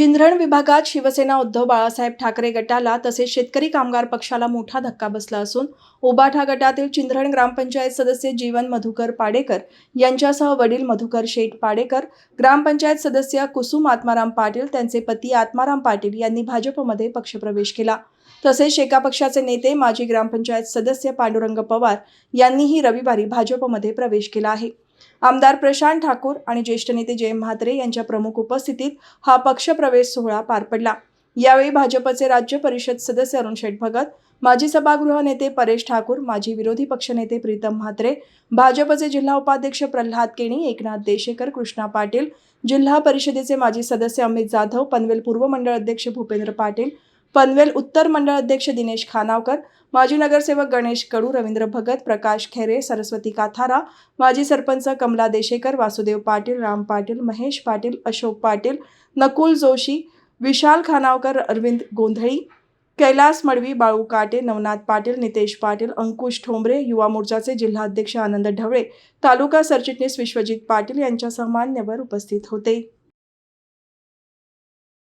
चिंधरण विभागात शिवसेना उद्धव बाळासाहेब ठाकरे गटाला तसेच शेतकरी कामगार पक्षाला मोठा धक्का बसला असून उबाठा गटातील चिंधरण ग्रामपंचायत सदस्य जीवन मधुकर पाडेकर यांच्यासह वडील मधुकर शेठ पाडेकर ग्रामपंचायत सदस्य कुसुम आत्माराम पाटील त्यांचे पती आत्माराम पाटील यांनी भाजपमध्ये पक्षप्रवेश केला. तसेच शेका पक्षाचे नेते माजी ग्रामपंचायत सदस्य पांडुरंग पवार यांनीही रविवारी भाजपमध्ये प्रवेश केला आहे. आमदार प्रशांत ठाकूर आणि ज्येष्ठ नेते जयंत म्हात्रे यांच्या प्रमुख उपस्थितीत हा पक्षप्रवेश सोहळा पार पडला. यावेळी भाजपचे राज्य परिषद सदस्य अरुण शेठ भगत माजी सभागृह नेते परेश ठाकूर माजी विरोधी पक्षनेते प्रीतम म्हात्रे भाजपचे जिल्हा उपाध्यक्ष प्रल्हाद केणी एकनाथ देशेकर कृष्णा पाटील जिल्हा परिषदेचे माजी सदस्य अमित जाधव पनवेल पूर्व मंडळ अध्यक्ष भूपेंद्र पाटील पनवेल उत्तर मंडळ अध्यक्ष दिनेश खानावकर माजी नगरसेवक गणेश कडू रवींद्र भगत प्रकाश खेरे सरस्वती काथारा माजी सरपंच कमला देशेकर वासुदेव पाटील राम पाटील महेश पाटील अशोक पाटील नकुल जोशी विशाल खानावकर अरविंद गोंधळी कैलास मडवी बाळू काटे नवनाथ पाटील नितेश पाटील अंकुश ठोंबरे युवा मोर्चाचे जिल्हाध्यक्ष आनंद ढवळे तालुका सरचिटणीस विश्वजित पाटील यांच्या मान्यवर उपस्थित होते.